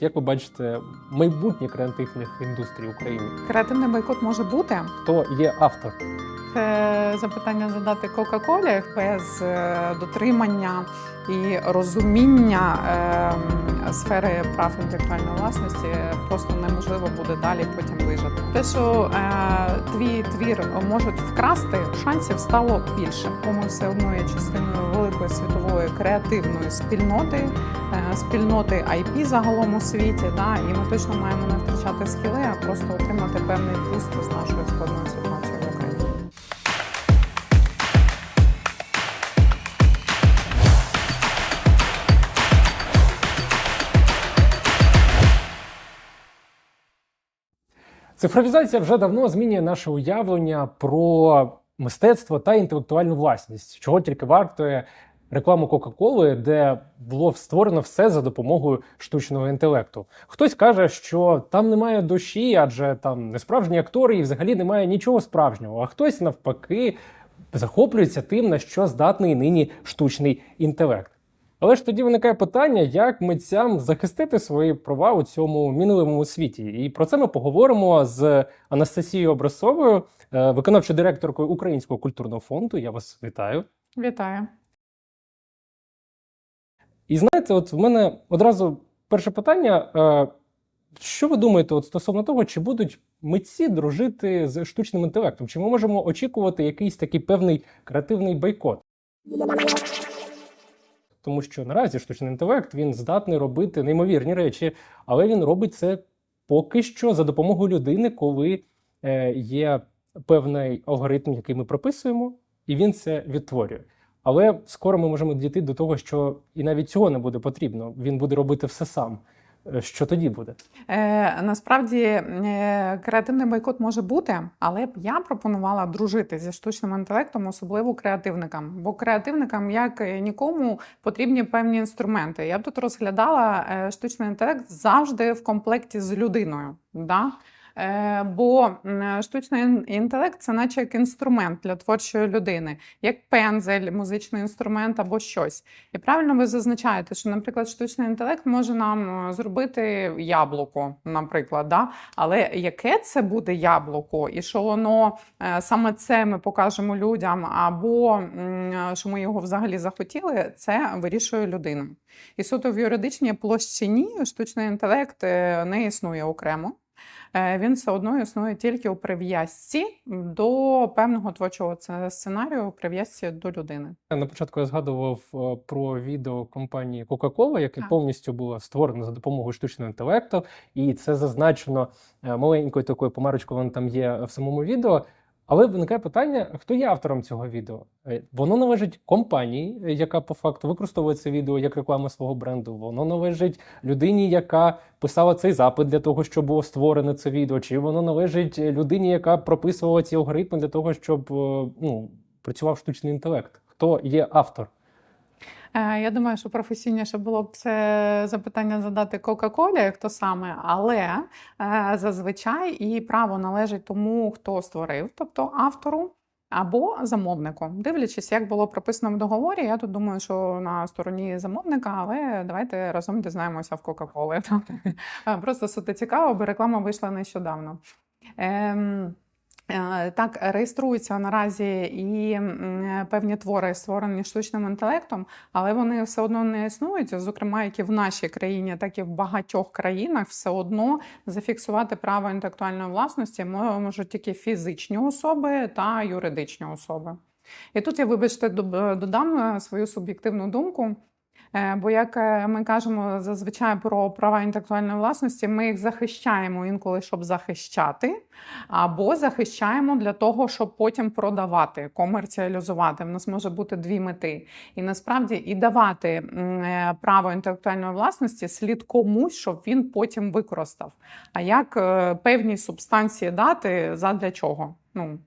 Як ви бачите, майбутнє креативних індустрій України? Креативний бойкот може бути. Хто є автор? Це запитання задати Кока-Колі без е, дотримання і розуміння е, сфери прав інтелектуальної власності просто неможливо буде далі потім вижити. Те, що е, твій твір можуть вкрасти, шансів стало більше. Бо ми все одно є частиною великої світової креативної спільноти, е, спільноти IP загалом у світі. Да, і ми точно маємо не втрачати скіли, а просто отримати певний буст з нашої складної ситуації в Україні. Цифровізація вже давно змінює наше уявлення про мистецтво та інтелектуальну власність, чого тільки вартує рекламу Кока-Коли, де було створено все за допомогою штучного інтелекту. Хтось каже, що там немає душі, адже там не справжні актори і взагалі немає нічого справжнього. А хтось навпаки захоплюється тим, на що здатний нині штучний інтелект. Але ж тоді виникає питання, як митцям захистити свої права у цьому мінливому світі. І про це ми поговоримо з Анастасією Образцовою, е, виконавчою директоркою Українського культурного фонду. Я вас вітаю. Вітаю. І знаєте, от в мене одразу перше питання. е, Що ви думаєте от стосовно того, чи будуть митці дружити з штучним інтелектом? Чи ми можемо очікувати якийсь такий певний креативний бойкот? Тому що наразі штучний інтелект він здатний робити неймовірні речі, але він робить це поки що за допомогою людини, коли е, є певний алгоритм, який ми прописуємо, і він це відтворює. Але скоро ми можемо дійти до того, що і навіть цього не буде потрібно. Він буде робити все сам. Е, Що тоді буде? Е, насправді е, креативний бойкот може бути, але б я пропонувала дружити зі штучним інтелектом, особливо креативникам. Бо креативникам, як нікому, потрібні певні інструменти. Я б тут розглядала е, штучний інтелект завжди в комплекті з людиною. Да? Е, Бо штучний інтелект це наче як інструмент для творчої людини, як пензель, музичний інструмент або щось. І правильно ви зазначаєте, що, наприклад, штучний інтелект може нам е, зробити яблуко, наприклад, да? але яке це буде яблуко, і що воно е, саме це ми покажемо людям, або що ми його взагалі захотіли, це вирішує людина. І суто в юридичній площині штучний інтелект не існує окремо. Е, Він все одно існує тільки у прив'язці до певного творчого це- сценарію, прив'язці до людини. На початку я згадував е, про відео компанії Coca-Cola, яке Так. повністю було створено за допомогою штучного інтелекту, і це зазначено е, маленькою такою помарочкою, воно там є в самому відео. Але виникає питання: хто є автором цього відео? Е, Воно належить компанії, е, яка по факту використовує це відео як рекламу свого бренду. Воно належить людині, яка писала цей запит для того, щоб було створене це відео, чи воно належить е, людині, яка прописувала ці алгоритми для того, щоб ну, працював штучний інтелект. Хто є автор? Е, Я думаю, що професійніше було б це запитання задати Кока-Колі, хто саме, але е, зазвичай і право належить тому, хто створив, тобто автору. Або замовнику, дивлячись, як було прописано в договорі, я тут думаю, що на стороні замовника, але давайте разом дізнаємося в Кока-Коли. Просто суто цікаво, бо реклама вийшла нещодавно. Ем, Е, Так, реєструються наразі і певні твори, створені штучним інтелектом, але вони все одно не існують. Зокрема, як і в нашій країні, так і в багатьох країнах, все одно зафіксувати право інтелектуальної власності мо- можуть тільки фізичні особи та юридичні особи. І тут я, вибачте, додам е, свою суб'єктивну думку. Е, Бо як е, ми кажемо зазвичай про права інтелектуальної власності, ми їх захищаємо інколи, щоб захищати, або захищаємо для того, щоб потім продавати, комерціалізувати. В нас може бути дві мети. І насправді і давати е, право інтелектуальної власності слід комусь, щоб він потім використав. А як певні субстанції дати задля чого? Ну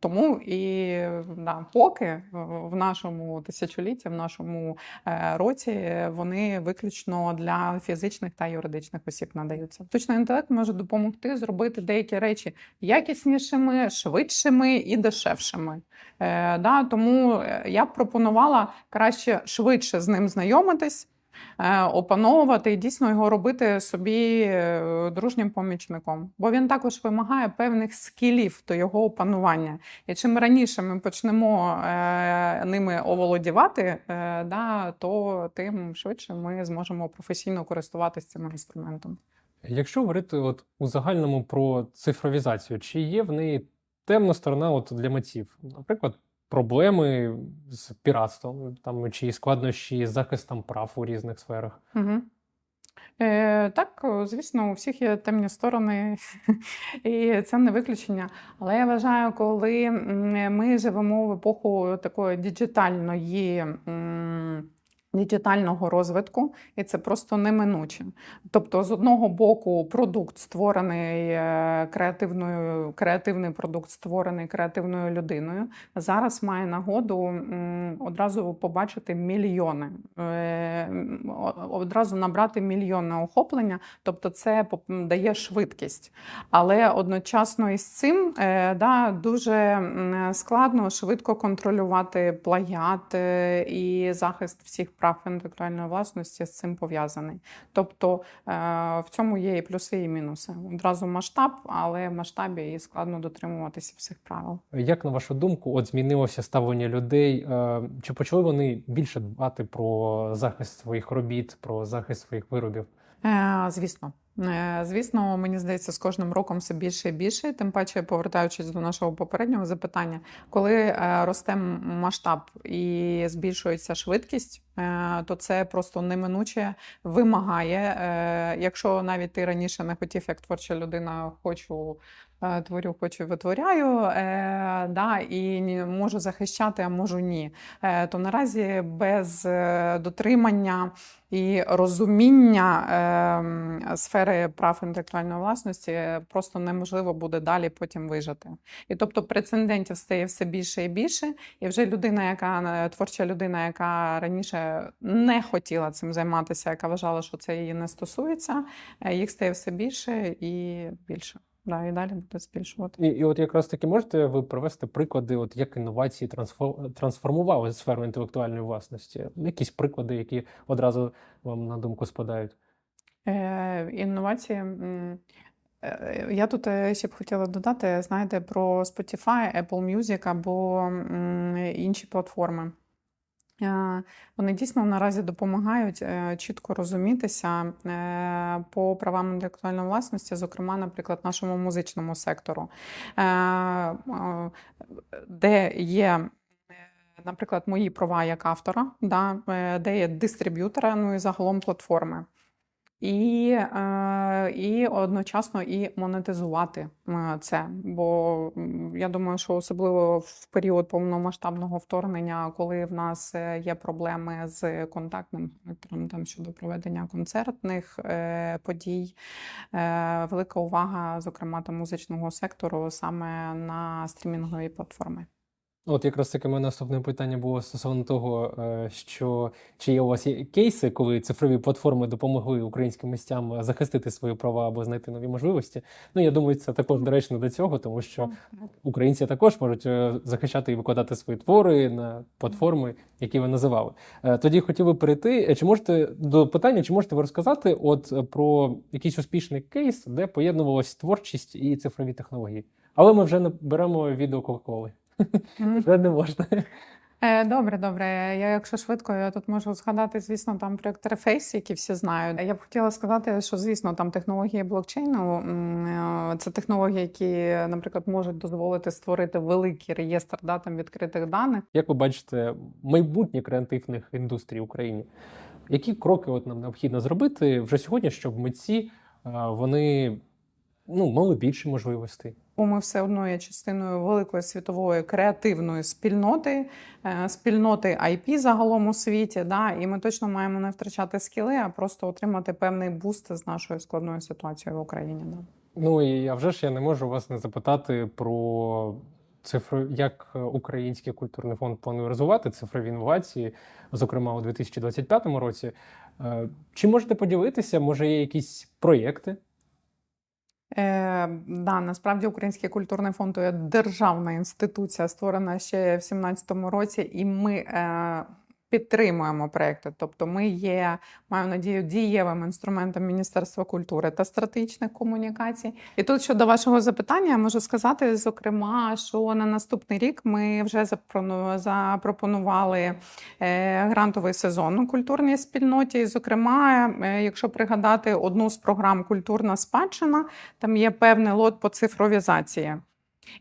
тому і да, поки в нашому тисячолітті, в нашому е, році вони виключно для фізичних та юридичних осіб надаються. Штучний інтелект може допомогти зробити деякі речі якіснішими, швидшими і дешевшими. Е, да, тому я б пропонувала краще швидше з ним знайомитись. Е, опановувати і дійсно його робити собі е, дружнім помічником. Бо він також вимагає певних скілів до його опанування. І чим раніше ми почнемо е, ними оволодівати, да, то тим швидше ми зможемо професійно користуватися цим інструментом. Якщо говорити от у загальному про цифровізацію, чи є в неї темна сторона от для митців? Наприклад, проблеми з піратством, там чи складнощі з захистом прав у різних сферах? Угу. Е, так, звісно, у всіх є темні сторони, і це не виключення. Але я вважаю, коли ми живемо в епоху такої діджитальної. м, Діджитального розвитку, і це просто неминуче. Тобто, з одного боку, продукт створений е, креативною, креативний продукт створений креативною людиною, зараз має нагоду одразу побачити мільйони, е, одразу набрати мільйонне охоплення, тобто це дає швидкість. Але одночасно із цим е, да, дуже складно швидко контролювати плагіат і захист всіх прав інтелектуальної власності з цим пов'язаний. Тобто е, в цьому є і плюси, і мінуси. Одразу масштаб, але в масштабі і складно дотримуватися всіх правил. Як на вашу думку, от змінилося ставлення людей? Е, Чи почали вони більше дбати про захист своїх робіт, про захист своїх виробів? Е, Звісно. Е, Звісно, мені здається, з кожним роком все більше і більше. Тим паче, повертаючись до нашого попереднього запитання, коли е, росте масштаб і збільшується швидкість, е, то це просто неминуче вимагає. Якщо навіть ти раніше не хотів, як творча людина, хочу творю, хочу витворяю, е, да, і можу захищати, а можу ні. Е, То наразі без е, дотримання і розуміння е, сфери прав інтелектуальної власності просто неможливо буде далі потім вижити. І тобто прецедентів стає все більше і більше, і вже людина, яка е, творча людина, яка раніше не хотіла цим займатися, яка вважала, що це її не стосується, е, їх стає все більше і більше. Да, і далі буде збільшувати. І, і от якраз таки можете ви привести приклади, от як інновації трансформували сферу інтелектуальної власності? Якісь приклади, які одразу вам на думку спадають? Е, інновації. е, Я тут е, ще б хотіла додати, знаєте, про Spotify, Apple Music або інші платформи. Е, Вони дійсно наразі допомагають е, чітко розумітися е, по правам інтелектуальної власності, зокрема, наприклад, нашому музичному сектору, де є. Наприклад, мої права як автора, да, де є дистриб'ютора, ну і загалом платформи. І, е, і одночасно і монетизувати е, це. Бо я думаю, що особливо в період повномасштабного вторгнення, коли в нас е, є проблеми з контактним характером там щодо проведення концертних подій, велика увага, зокрема там музичного сектору, саме на стрімінгові платформи. От якраз таке моє наступне питання було стосовно того, е, що чи є у вас є кейси, коли цифрові платформи допомогли українським містям захистити свої права або знайти нові можливості. Ну я думаю, це також доречно до цього, тому що українці також можуть е, захищати і викладати свої твори на платформи, які ви називали. Е, Тоді хотів би перейти. Чи можете до питання, чи можете ви розказати от про якийсь успішний кейс, де поєднувалась творчість і цифрові технології? Але ми вже не беремо відео Кока-Коли. Вже не можна. Е, Добре, добре. Я, якщо швидко, я тут можу згадати, звісно, там проект Reface, який всі знають. Я б хотіла сказати, що звісно, там технології блокчейну е, це технології, які, наприклад, можуть дозволити створити великий реєстр да, там, відкритих даних. Як ви бачите, майбутнє креативних індустрій в Україні? Які кроки от нам необхідно зробити вже сьогодні, щоб митці е, вони ну, мали більше можливостей? Ми все одно є частиною великої світової креативної спільноти, е, спільноти IP загалом у світі. Да, і ми точно маємо не втрачати скіли, а просто отримати певний буст з нашою складною ситуацією в Україні. Да. Ну і а вже ж я не можу вас не запитати про цифру, як Український культурний фонд планує розвивати цифрові інновації, зокрема у 2025 році. Е, Чи можете поділитися? Може, є якісь проєкти? Е, да, насправді Український культурний фонд є державна інституція, створена ще в 17-му році, і ми е, підтримуємо проекти. Тобто, ми є, маю надію, дієвим інструментом Міністерства культури та стратегічних комунікацій. І тут щодо вашого запитання, я можу сказати, зокрема, що на наступний рік ми вже запропонували е, грантовий сезон у культурній спільноті. І, зокрема, е, якщо пригадати одну з програм Культурна спадщина, там є певний лот по цифровізації.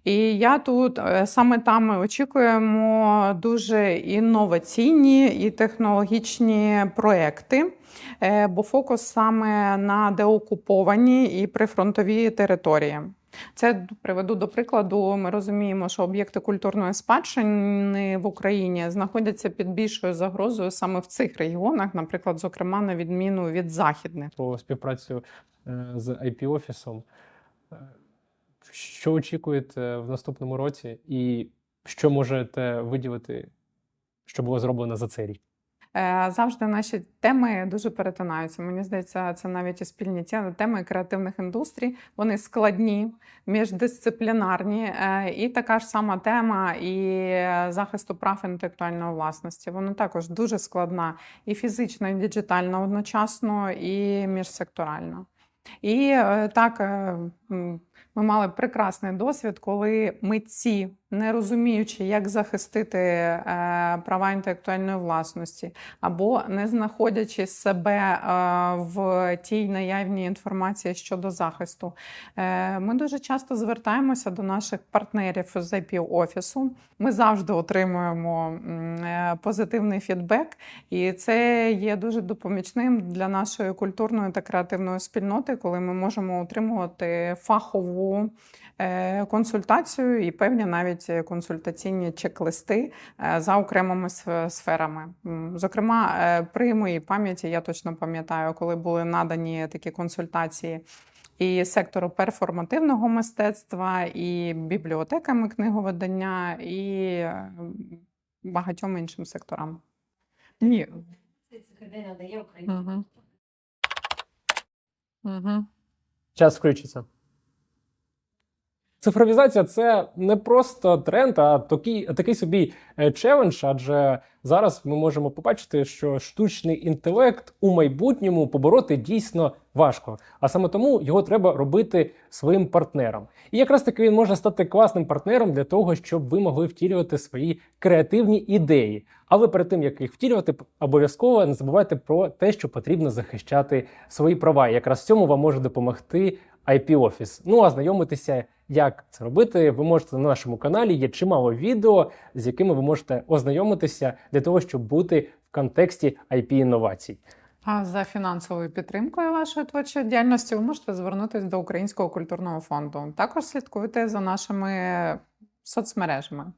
І я тут е, саме там ми очікуємо дуже інноваційні і технологічні проекти, е, бо фокус саме на деокуповані і прифронтові території. Це приведу до прикладу. Ми розуміємо, що об'єкти культурної спадщини в Україні знаходяться під більшою загрозою саме в цих регіонах, наприклад, зокрема, на відміну від західних. про співпрацю е, з IP офісом. Е, Що очікуєте в наступному році, і що можете виділити, що було зроблено за цей рік? Е, Завжди наші теми дуже перетинаються. Мені здається, це навіть і спільні теми креативних індустрій. Вони складні, міждисциплінарні. Е, І така ж сама тема і захисту прав інтелектуальної власності. Вона також дуже складна і фізично, і діджитально одночасно, і міжсекторально. І е, так, е, ми мали прекрасний досвід, коли митці, не розуміючи, як захистити е, права інтелектуальної власності, або не знаходячи себе е, в тій наявній інформації щодо захисту, е, ми дуже часто звертаємося до наших партнерів з IP офісу. Ми завжди отримуємо позитивний фідбек, і це є дуже допомічним для нашої культурної та креативної спільноти, коли ми можемо отримувати фахову е, консультацію і певні навіть консультаційні чек-листи е, за окремими сферами. Зокрема, е, при моїй пам'яті я точно пам'ятаю, коли були надані такі консультації. І сектору перформативного мистецтва, і бібліотеками книговидання, і багатьом іншим секторам. Ні. Угу. Угу. Час включиться. Цифровізація це не просто тренд, а такий, такий собі е, челендж. Адже зараз ми можемо побачити, що штучний інтелект у майбутньому побороти дійсно важко. А саме тому його треба робити своїм партнерам. І якраз таки він може стати класним партнером для того, щоб ви могли втілювати свої креативні ідеї. Але перед тим як їх втілювати, обов'язково не забувайте про те, що потрібно захищати свої права. І якраз в цьому вам може допомогти IP Office. Ну а знайомитися, як це робити, ви можете на нашому каналі. Є чимало відео, з якими ви можете ознайомитися для того, щоб бути в контексті IP інновацій. А за фінансовою підтримкою вашої творчої діяльності ви можете звернутися до Українського культурного фонду. Також слідкуйте за нашими соцмережами.